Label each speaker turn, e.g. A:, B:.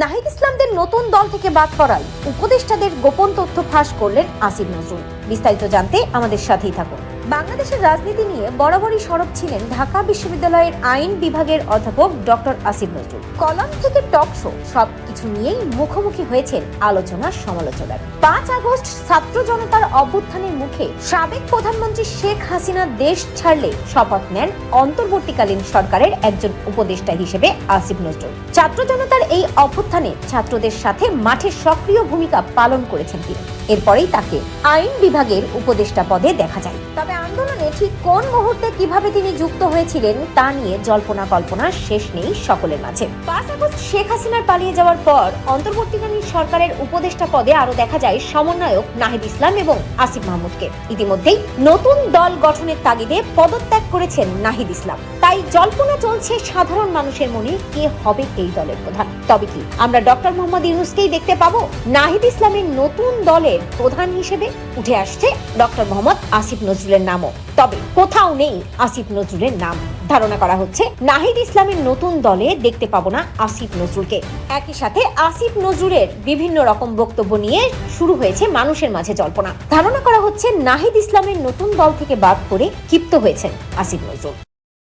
A: নাহিদ ইসলামদের নতুন দল থেকে বাদ করায় উপদেষ্টাদের গোপন তথ্য ফাঁস করলেন আসিফ নজরুল। বিস্তারিত জানতে আমাদের সাথেই থাকুন। বাংলাদেশের রাজনীতি নিয়ে বরাবরই সরব ছিলেন ঢাকা বিশ্ববিদ্যালয়ের আইন বিভাগের অধ্যাপক ডক্টর আসিফ নজরুল। কলাম থেকে টক শো সবকিছু নিয়েই মুখোমুখি হয়েছেন আলোচনার সমালোচনার পাঁচ আগস্ট ছাত্র জনতার অভ্যুত্থানের মুখে সাবেক প্রধানমন্ত্রী শেখ হাসিনা দেশ ছাড়লে শপথ নেন অন্তর্বর্তীকালীন সরকারের একজন উপদেষ্টা হিসেবে আসিফ নজরুল। ছাত্র জনতার এই অভ্যুত্থানে ছাত্রদের সাথে মাঠে সক্রিয় ভূমিকা পালন করেছেন তিনি। এরপরেই তাকে আইন বিভাগের উপদেষ্টা পদে দেখা যায়। তবে আন্দোলনে ঠিক কোন মুহূর্তে কীভাবে তিনি যুক্ত হয়েছিলেন তা নিয়ে জল্পনা কল্পনার শেষ নেই সকলের মাঝে। পাঁচ আগস্ট শেখ হাসিনার পালিয়ে যাওয়ার পর অন্তর্বর্তীকালীন সরকারের উপদেষ্টা পদে আরও দেখা যায় সমন্বয়ক নাহিদ ইসলাম এবং আসিফ মাহমুদকে। ইতিমধ্যেই নতুন দল গঠনের তাগিদে পদত্যাগ করেছেন নাহিদ ইসলাম। তাই জল্পনা চলছে সাধারণ মানুষের মনে কে হবে এই দলের প্রধান। তবে কি আমরা ডক্টর মোহাম্মদ ইউনুসকেই দেখতে পাবো? নাহিদ ইসলামের নতুন দলের প্রধান হিসেবে উঠে আসছে ডক্টর মোহাম্মদ আসিফ নজরুলের নামও। তবে কোথাও নেই আসিফ নজরুলের নাম। ধারণা করা হচ্ছে, নাহিদ ইসলামের নতুন দলে দেখতে পাবো না আসিফ নজরুলকে। একই সাথে আসিফ নজরুলের বিভিন্ন রকম বক্তব্য নিয়ে শুরু হয়েছে মানুষের মাঝে জল্পনা। ধারণা করা হচ্ছে, নাহিদ ইসলামের নতুন দল থেকে বাদ করে ক্ষিপ্ত হয়েছেন আসিফ নজরুল।